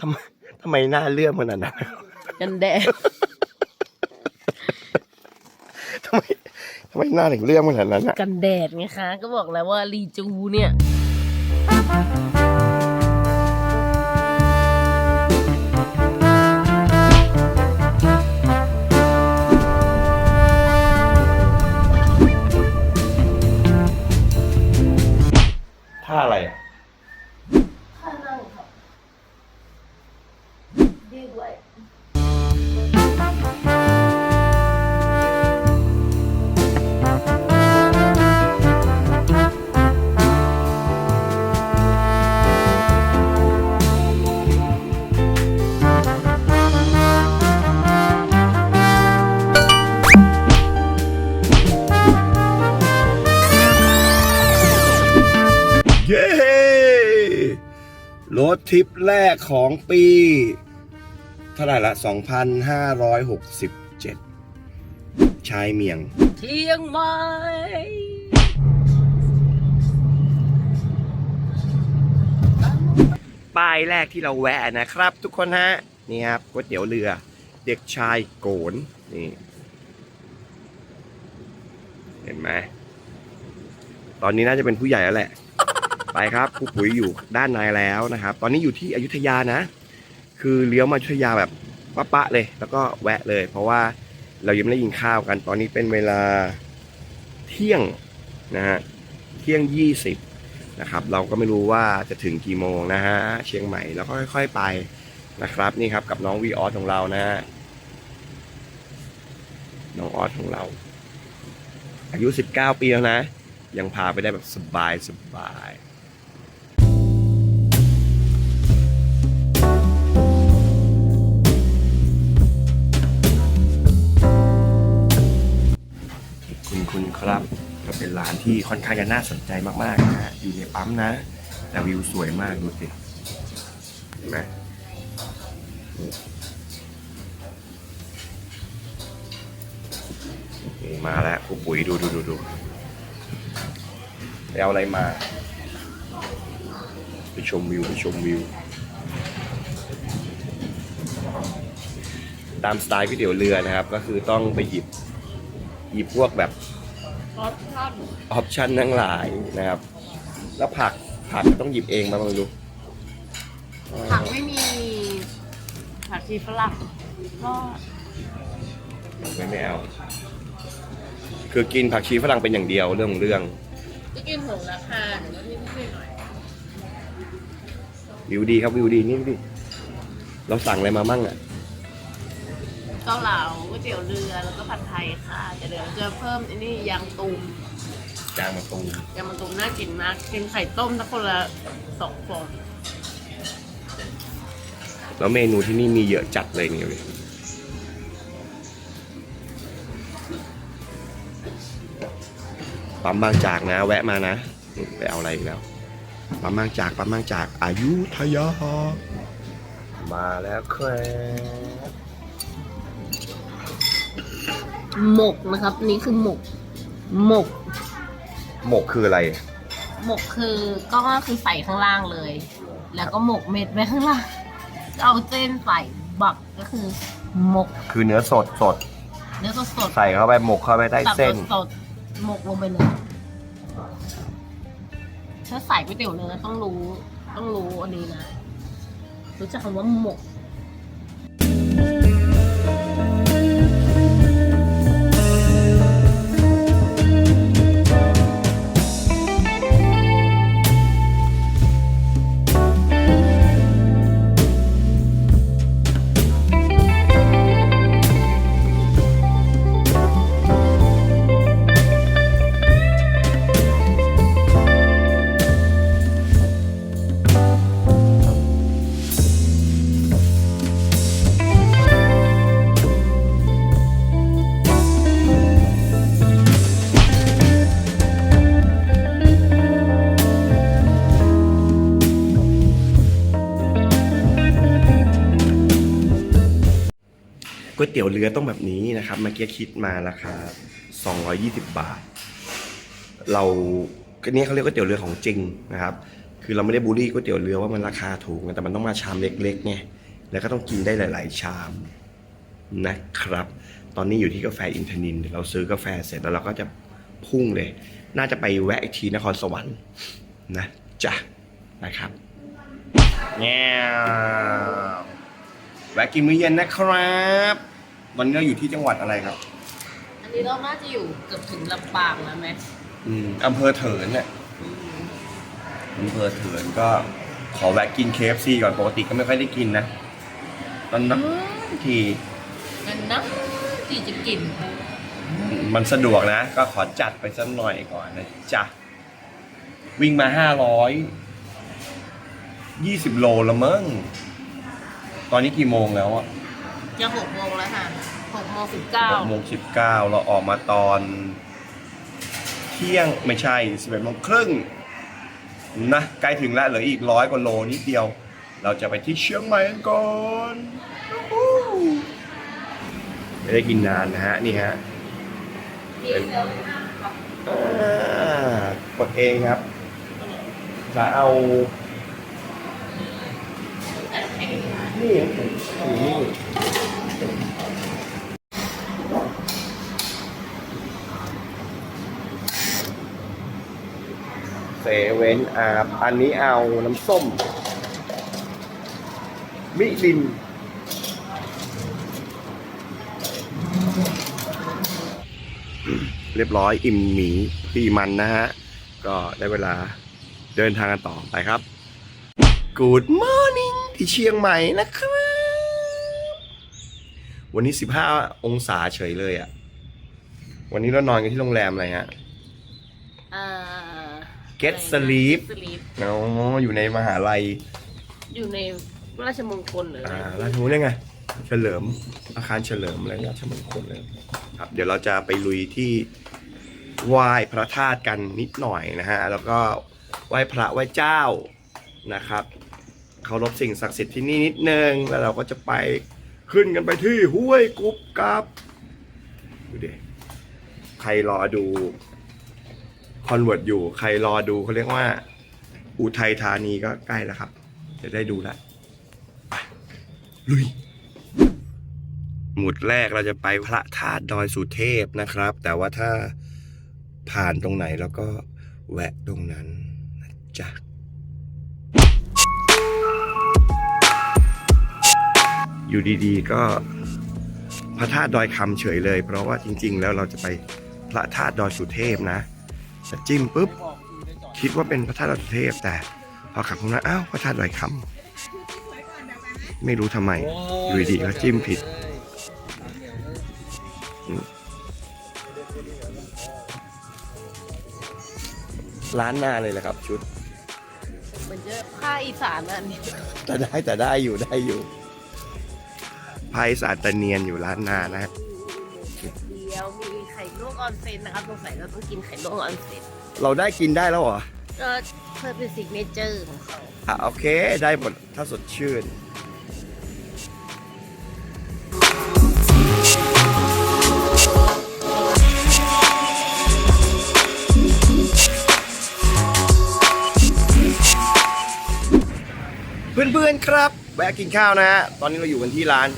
ทำไมทำไมหน้าเลื่อมขนาดนั้นกันแดดทำไมทำไมหน้าถึงเลื่อมขนาดนั้นอะกันแดดไงคะ ก็บอกแล้วว่ารีจูเนี่ย ทริปแรกของปี เท่าไหร่ละ 2,567 ชายเมียง เที่ยงไหมป้ายแรกที่เราแวะนะครับ ทุกคนฮะ นี่ครับก๋วยเตี๋ยวเรือ เด็กชายโกนนี่ เห็นไหม ตอนนี้น่าจะเป็นผู้ใหญ่แล้วแหละ ไปครับครูปุ๋ยอยู่ด้านในแล้วนะครับ ตอนนี้อยู่ที่อยุธยานะ คือเลี้ยวมาอยุธยาแบบปะปะเลย แล้วก็แวะเลย เพราะว่าเรายังไม่ได้กินข้าวกัน ตอนนี้เป็นเวลาเที่ยงนะฮะเที่ยงยี่สิบนะครับ เราก็ไม่รู้ว่าจะถึงกี่โมงนะฮะเชียงใหม่แล้วก็ค่อย ๆไปนะครับ นี่ครับกับน้องวีออสของเรานะฮะน้องออสของเรา อายุ 19 ปีแล้วนะ ยังพาไปได้แบบสบายสบาย คุณคุณครับก็เป็นร้านที่ค่อนข้างจะน่าสนใจมากๆนะฮะอยู่ในปั๊มนะแต่วิวสวยมากดูสิเห็นไหมนี่มาแล้วครูปุ๋ยดูดูดูดูไปเอาอะไรมา ไปชมวิว ไปชมวิว ตามสไตล์ก๋วยเตี๋ยวเรือนะครับ ก็คือต้องไปหยิบ หยิบพวกแบบ รสชาติออปชันทั้งหลายนะครับ แล้วผักผักต้องหยิบเองมาไม่รู้ผักไม่มีผักชีฝรั่งก็ไม่ไม่เอา คือกินผักชีฝรั่งเป็นอย่างเดียวเรื่องของเรื่อง จะกินหงราคาหรือว่าที่ไม่หน่อยวิวดีครับวิวดีนี่ดิเราสั่งอะไรมามั่งอะ เกาเหลาก๋วยเตี๋ยวเรือแล้วก็ผัดไทยค่ะแต่เดี๋ยวจะเพิ่มอันนี้ยางตูมจางมาตูมยางมะตูมน่ากินมากกินไข่ต้มสักคนละสองฟองแล้วเมนูที่นี่มีเยอะจัดเลยเนี่ยเลยปั๊มบางจากนะ แวะมานะอืมไปเอาอะไรอีกแล้วปั๊มบางจากปั๊มบางจากอายุทยา มาแล้วครับ หมกนะครับ นี่คือหมก หมก หมกคืออะไร หมกคือก็คือใส่ข้างล่างเลย แล้วก็หมกเม็ดไว้ข้างล่าง เอาเส้นใส่บักก็คือหมก คือเนื้อสดสด เนื้อสดใส่เข้าไปหมกเข้าไปใต้ๆตับเส้นสดๆหมกลงไปเลยถ้าใส่ก๋วยเตี๋ยวเนื้อต้องรู้ ต้องรู้อันนี้นะ รู้จักคำว่าหมกก๋ว ยเตี๋ยวเรือต้องแบบนี้นะครับเมื่อกี้คิดมาราคา220 บาท เราก็เนี่ยเขาเรียกก๋วยเตี๋ยวเรือของจริงนะครับ คือเราไม่ได้บูลลี่ก๋วยเตี๋ยวเรือว่ามันราคาถูกนะแต่มันต้องมาชามเล็กๆไงแล้วก็ต้องกินได้หลาย ๆ ชามนะครับ ตอนนี้อยู่ที่กาแฟอินทนินเดี๋ยวเราซื้อกาแฟเสร็จแล้วเราก็จะพุ่งเลย น่าจะไปแวะอีกทีนครสวรรค์นะจ้ะนะครับแง่แวะกินมื้อเย็นนะครับ วันนี้เราอยู่ที่จังหวัดอะไรครับ อันนี้เราน่าจะอยู่เกือบถึงลำปางแล้วไหมอืมอำเภอเถินเนี่ยอืมอำเภอเถินก็ขอแวะกิน KFC ก่อนปกติก็ไม่ค่อยได้กินนะตอนนั้นทีนั่นนะที่จะกิน มันสะดวกนะ ก็ขอจัดไปสักหน่อยก่อนนะจ๊ะวิ่งมาห้าร้อยยี่สิบโลละมั้งตอนนี้กี่โมงแล้วอะ จะหกโมงแล้วค่ะหกโมงสิบเก้าหกโมงสิบเก้าเราออกมาตอน เที่ยงไม่ใช่สิบเอ็ดโมงครึ่งนะใกล้ถึงแล้วเหลืออีกร้อยกว่าโลนิดเดียว เราจะไปที่เชียงใหม่กันก่อนไม่ได้กินนานนะฮะนี่ฮะอ่ากดเองครับจะเอานี่อยู่นี่ เว่นอาบอันนี้เอาน้ำส้ม มิลิน เรียบร้อยอิ่มหมีปีมันนะฮะ ก็ได้เวลาเดินทางกันต่อไปครับ Good morning ที่เชียงใหม่นะครับวันนี้ 15 องศาเฉยเลยอะ่ะ วันนี้เรานอนกันที่โรงแรมอะไรฮะ Get Sleep Get Sleep อ๋ออยู่ในมหาลัย อยู่ในราชมงคลหรืออ่าอะไรราชมงคลได้ไง เฉลิม อาคารเฉลิมอะไรราชมงคลเลยครับ เดี๋ยวเราจะไปลุยที่ไหว้พระธาตุกันนิดหน่อยนะฮะ แล้วก็ไหว้พระไหว้เจ้านะครับ เคารพสิ่งศักดิ์สิทธิ์ที่นี่นิดนึง แล้วเราก็จะไปขึ้นกันไปที่ห้วยกุบกับ ดูดิ ใครรอดู คอนเวิร์ตอยู่ใครรอดูเขาเรียกว่า อุทัยธานีก็ใกล้แล้วครับ จะได้ดูล้วลุย หมุดแรกเราจะไปพระธาตุดอยสุเทพนะครับ แต่ว่าถ้าผ่านตรงไหนแล้วก็แวะตรงนั้นนะจ๊ะอยู่ดีๆ ก็พระธาตุดอยคำเฉยเลย เพราะว่าจริง ๆ แล้วเราจะไปพระธาตุดอยสุเทพนะ จะจิ้มปุ๊บ คิดว่าเป็นพระธาตุดอยสุเทพ แต่พอขับตรงนั้นอ้าวพระธาตุดอยคำไม่รู้ทำไมอยู่ดีๆก็จิ้มผิดร้านหน้าเลยแหละครับ ชุดเหมือนจะผ้าอีสานอันนี้แต่ได้แต่ได้อยู่ได้อยู่ภายสาตเนียนอยู่ร้านหน้านะฮะ ออนเซนนะครับสงสัยเราต้องกินไข่ลวกออนเซนเราได้กินได้แล้วเหรอก็เพื่อเป็นสิกเนเจอร์ของเขาอะโอเคได้หมดถ้าสดชื่น เพื่อนๆครับ แวะกินข้าวนะฮะตอนนี้เราอยู่กันที่ร้าน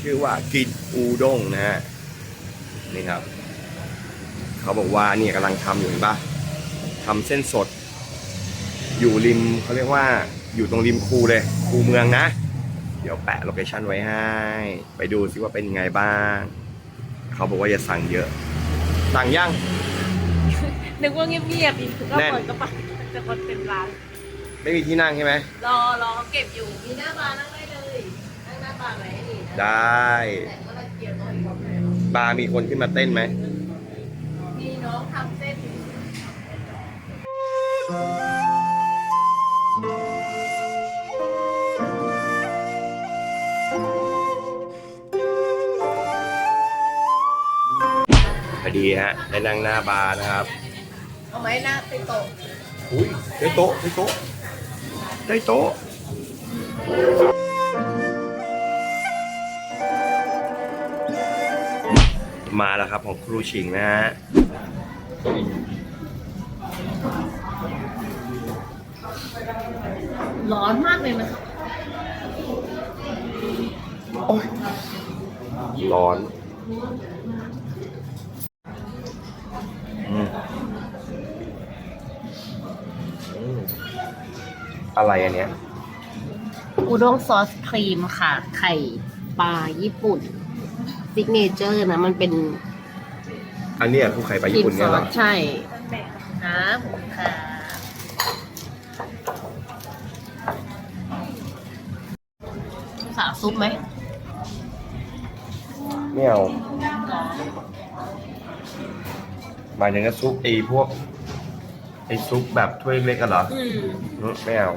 ชื่อว่ากินอูด้งนะฮะนี่ครับ เขาบอกว่าเนี่ยกำลังทำอยู่เห็นปะทำเส้นสด อยู่ริมเขาเรียกว่าอยู่ตรงริมคูเลย คูเมืองนะ เดี๋ยวแปะโลเคชั่นไว้ให้ ไปดูซิว่าเป็นยังไงบ้าง เขาบอกว่าอย่าสั่งเยอะ สั่งยัง นึกว่าเงียบๆอีกก็แน่นเปิดกระเป๋าจะคนเป็นร้าน ไม่มีที่นั่งใช่ไหม รอรอเก็บอยู่ มีหน้าบาร์นั่งได้เลย นั่งหน้าบาร์ไหนดีนะได้แต่ก็ระเกียบตัวอีกคนหนึ่งบาร์มีคนขึ้นมาเต้นไหมมีน้อง ทำเส้นอยู่พอดีฮะได้นั่งหน้าบาร์นะครับ เอาไหมหน้าไปโตะอุ้ยได้โต๊ะได้โต๊ะได้โต๊ะมาแล้วครับของครูชิงนะฮะ ร้อนมากเลยนะคะโอ้ยร้อนอืมอืมอะไรอันเนี้ย อุด้งซอสครีมค่ะ ไข่ปลาญี่ปุ่นซิกเนเจอร์นะ มันเป็น อันเนี้ยคือไข่ปลาครีญี่มปุ่นซเนี่ยอเหรอสใช่ครับผมค่ะสาวซุปไหมไม่เอาหมายถึงว่าซุปไอ้พวกไอ้ซุปแบบถ้วยเล็กกันเหรอ อืมอืมไม่เอา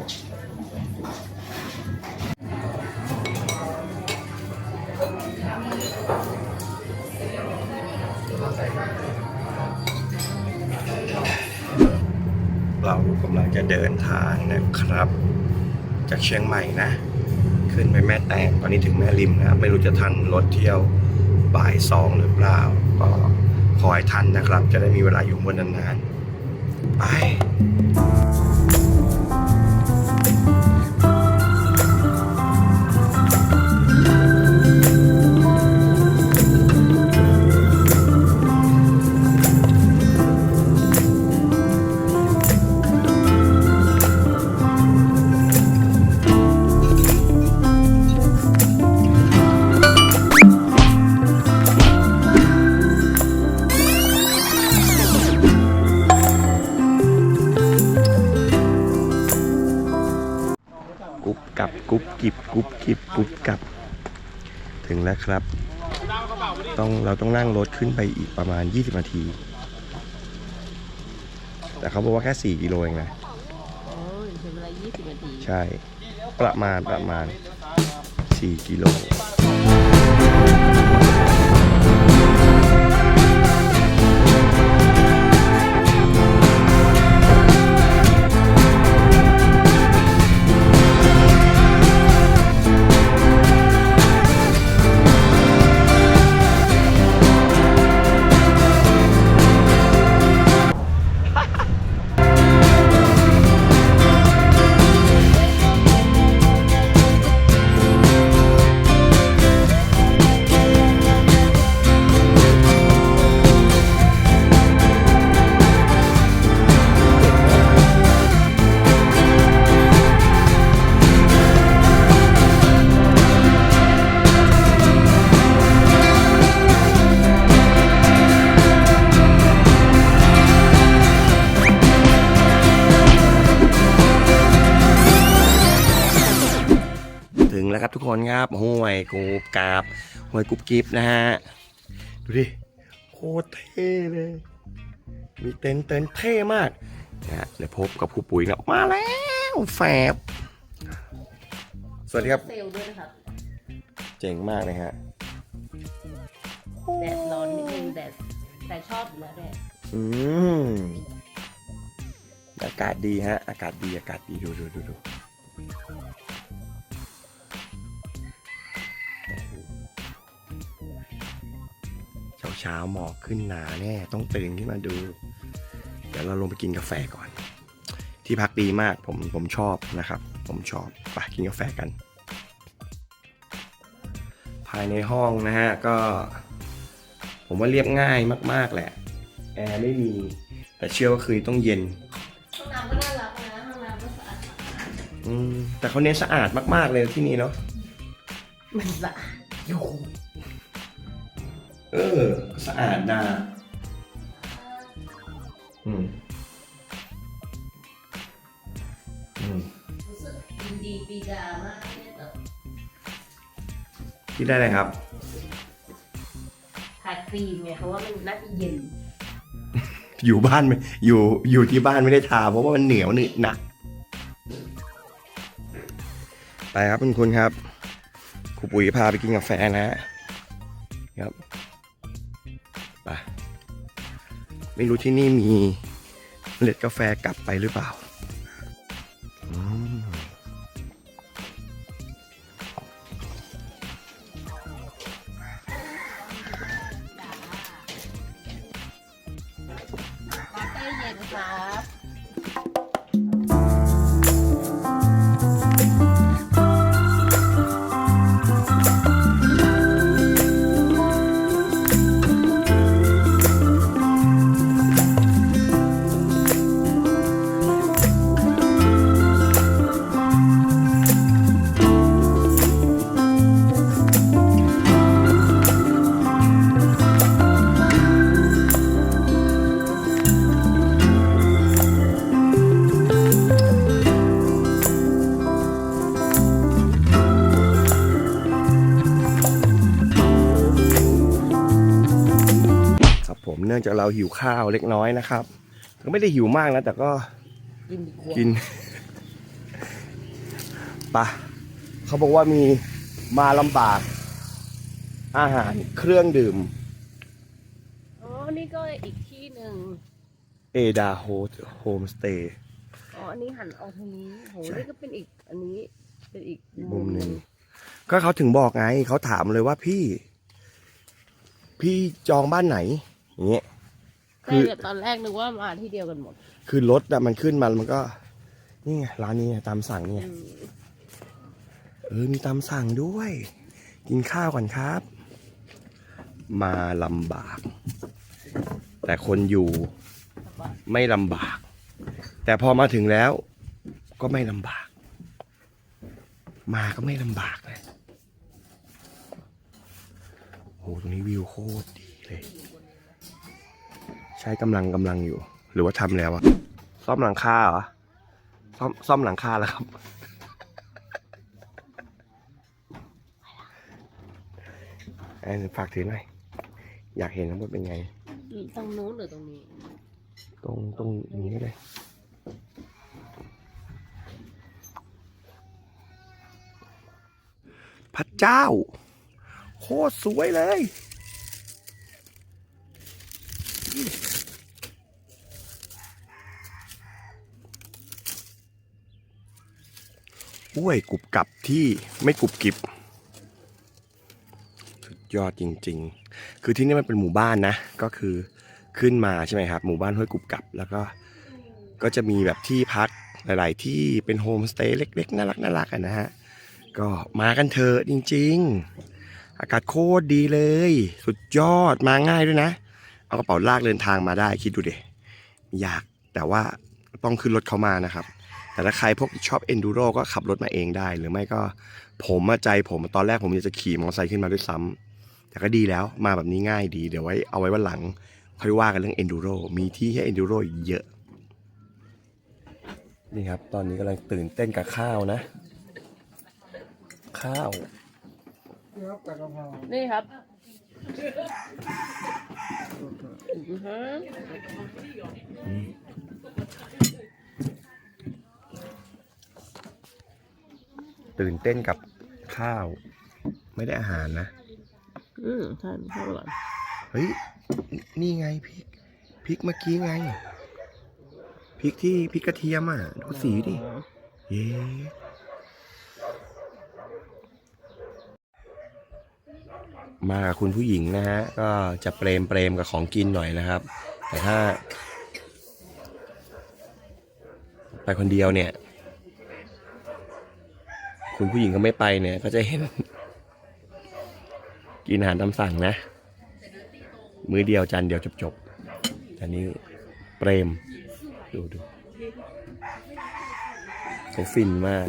เรากำลังจะเดินทางนะครับ จากเชียงใหม่นะ ขึ้นไปแม่แตงตอนนี้ถึงแม่ริมนะไม่รู้จะทันรถเที่ยวบ่ายสองหรือเปล่า ก็ขอให้ทันนะครับ จะได้มีเวลาอยู่บนนานๆไป กับกุ๊บกิบกุ๊บกิบกุ๊บกับ ถึงแล้วครับ ต้องเราต้องนั่งรถขึ้นไปอีกประมาณ 20 นาที แต่เขาบอกว่าแค่ 4 กิโลเองนะโอ้ยใช้เวลา20นาทีใช่ ประมาณประมาณ 4 กิโล ถึงแล้วครับทุกคนครับห้วยกูกาบห้วยกุ๊บกิ๊บนะฮะ ดูดิ โคตรเท่เลย มีเต็นท์เต็นท์เท่มากนะฮะเดี๋ยวพบกับครูปุ๋ยนะมาแล้วแฝบสวัสดีครับ เซลล์ด้วยนะครับเจ๋งมากเลยฮะแดดร้อนนิดนึงแดดแต่ชอบอยู่แล้วแดดอืมอากาศดีฮะ อากาศดีอากาศดีดูดูดูดู เช้าเช้าๆหมอกขึ้นหนาแน่ต้องตื่นขึ้นมาดู เดี๋ยวเราลงไปกินกาแฟก่อน ที่พักดีมากผมผมชอบนะครับ ผมชอบไปกินกาแฟกัน ภายในห้องนะฮะก็ ผมว่าเรียบง่ายมาก ๆแหละแอร์ไม่มีแต่เชื่อว่าคืนต้องเย็นห้องน้ำก็น่ารักนะห้องน้ำก็สะอาดอืมแต่เขาเน้นสะอาดมากๆเลยที่นี่เนาะมันสะอาดอยู่ เออ สะอาดนะอืม อืมรู้สึกดีดีปีดามากเนี่ยแบบคิดได้เลยครับ ทาครีมไงเพราะว่ามันน่าจะเย็น อยู่บ้านไม่อยู่อยู่ที่บ้านไม่ได้ทาเพราะว่ามันเหนียวหนึบหนักไปครับคุณคุณครับครูปุ๋ยพาไปกินกาแฟนะครั ไม่รู้ที่นี่มีเมล็ดกาแฟกลับไปหรือเปล่า เราหิวข้าวเล็กน้อยนะครับ ก็ไม่ได้หิวมากนะ แต่ก็กินดีกว่ากินปะเขาบอกว่ามีมาลำบาก อาหารเครื่องดื่ม อ๋อ นี่ก็อีกที่หนึ่งเอดาโฮโฮมสเตย์อ๋อ อันนี้หันออกทางนี้โหใช่นี่ก็เป็นอีก อันนี้เป็นอีกมุมหนึ่งก็เขาถึงบอกไงเขาถามเลยว่าพี่ พี่จองบ้านไหนอย่างเงี้ย คืแต่อเดี๋ยวตอนแรกนึกว่ามาที่เดียวกันหมด คือรถอะมันขึ้นมามันก็ นี่ไงร้านนี้ไงตามสั่งเนี่ยอืมเออมีตามสั่งด้วย กินข้าวก่อนครับ มาลำบาก แต่คนอยู่ไม่ลำบาก แต่พอมาถึงแล้ว ก็ไม่ลำบาก มาก็ไม่ลำบากนะโหตรงนี้วิวโคตรดีเลย ใช้กำลังกำลังอยู่ หรือว่าทำแล้วอะซ่อมหลังคาเหรอซ่อมซ่อมหลังคาแล้วครับไอ้ฝากถือหน่อยอยากเห็นทั้งหมดเป็นไงตรงนู้นหรือตรงนี้ ตรงตรงนี้เลยพระเจ้า โคตรสวยเลย ห้วยกรุบกับที่ไม่กรุบกริบสุดยอดจริง ๆ คือที่นี่มันเป็นหมู่บ้านนะ ก็คือขึ้นมาใช่ไหมครับ หมู่บ้านห้วยกรุบกับ แล้วก็ก็จะมีแบบที่พักหลาย ๆ ที่เป็นโฮมสเตย์เล็ก ๆ น่ารักน่ารักนะฮะ ก็มากันเถอะจริง ๆ อากาศโคตรดีเลย สุดยอดมาง่ายด้วยนะ เอากระเป๋าลากเดินทางมาได้คิดดูเดอยากแต่ว่าต้องขึ้นรถเขามานะครับ แต่ถ้าใครพวกชอบเอนดูโรก็ขับรถมาเองได้ หรือไม่ก็ผมมาใจผมตอนแรกผมอยากจะขี่มอเตอร์ไซค์ขึ้นมาด้วยซ้ำแต่ก็ดีแล้วมาแบบนี้ง่ายดี เดี๋ยวไว้เอาไว้วันหลังค่อยว่ากันเรื่องเอนดูโรมีที่ให้เอนดูโรเยอะ นี่ครับ ตอนนี้กำลังตื่นเต้นกับข้าวนะ ข้าว นี่ครับอือฮะ ตื่นเต้นกับข้าว ไม่ได้อาหารนะ อืมทานข้าวก่อนเฮ้ย นี่ไงพริกพริกเมื่อกี้ไงพริกที่พริกกระเทียมอะ ดูสีดิเย้มากับคุณผู้หญิงนะฮะ ก็จะเปรมเปรมกับของกินหน่อยนะครับ แต่ถ้า ไปคนเดียวเนี่ย คุณผู้หญิงก็ไม่ไปเนี่ย ก็จะเห็น กินอาหารตามสั่งนะ มื้อเดียวจานเดียวจบจบอันนี้เปรม ดูดูเขาฟินมาก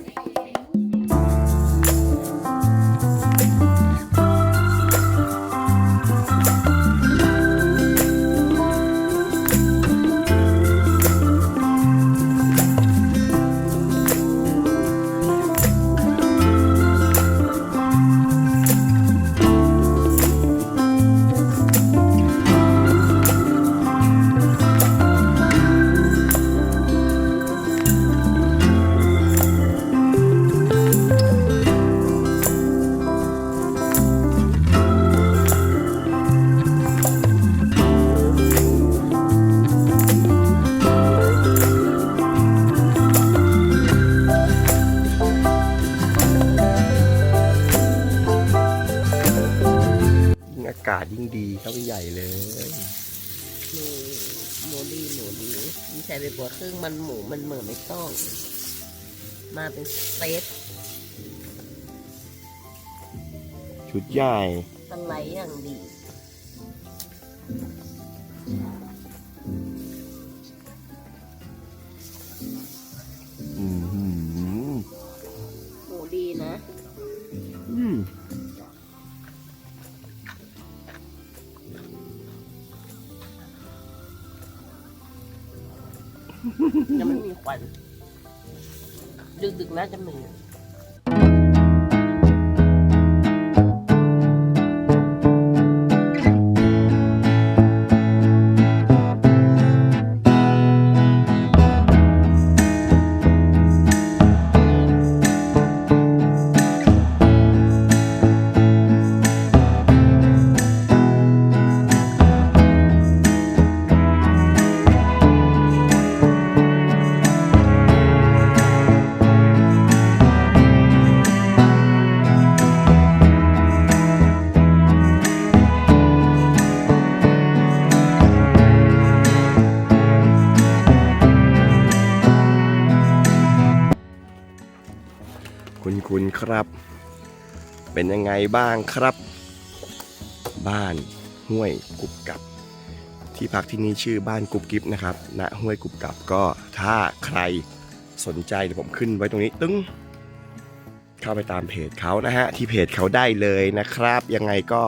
มีใส่ไปบัวครึ่งมันหมูมันเหมือนไม่ต้อง มาเป็นเซตชุดใหญ่สไลด์อย่าง ยังไม่มีควันดึกๆน่าจะมี เป็นยังไงบ้างครับ บ้านห้วยกุบกับ ที่พักที่นี่ชื่อบ้านกุบกิบนะครับณห้วยกุบกับก็ถ้าใครสนใจเดี๋ยวผมขึ้นไว้ตรงนี้ตึ้งเข้าไปตามเพจเขานะฮะที่เพจเขาได้เลยนะครับ ยังไงก็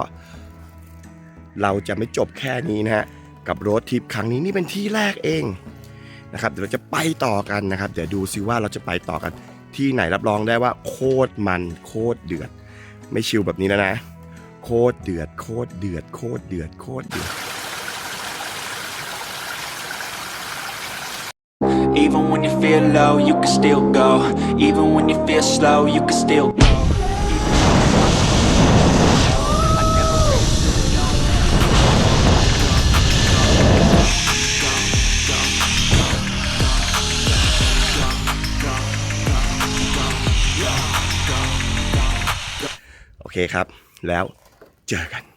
เราจะไม่จบแค่นี้นะฮะกับรถทริปครั้งนี้นี่เป็นที่แรกเองนะครับเดี๋ยวเราจะไปต่อกันนะครับ เดี๋ยวดูซิว่าเราจะไปต่อกันที่ไหนรับรองได้ว่าโคตรมันโคตรเดือด ไม่ชิลแบบนี้แล้วนะ โคตรเดือด โคตรเดือด โคตรเดือด โคตรเดือด Even when you feel low, you can still go. Even when you feel slow, you can still go. โอเคครับ แล้วเจอกัน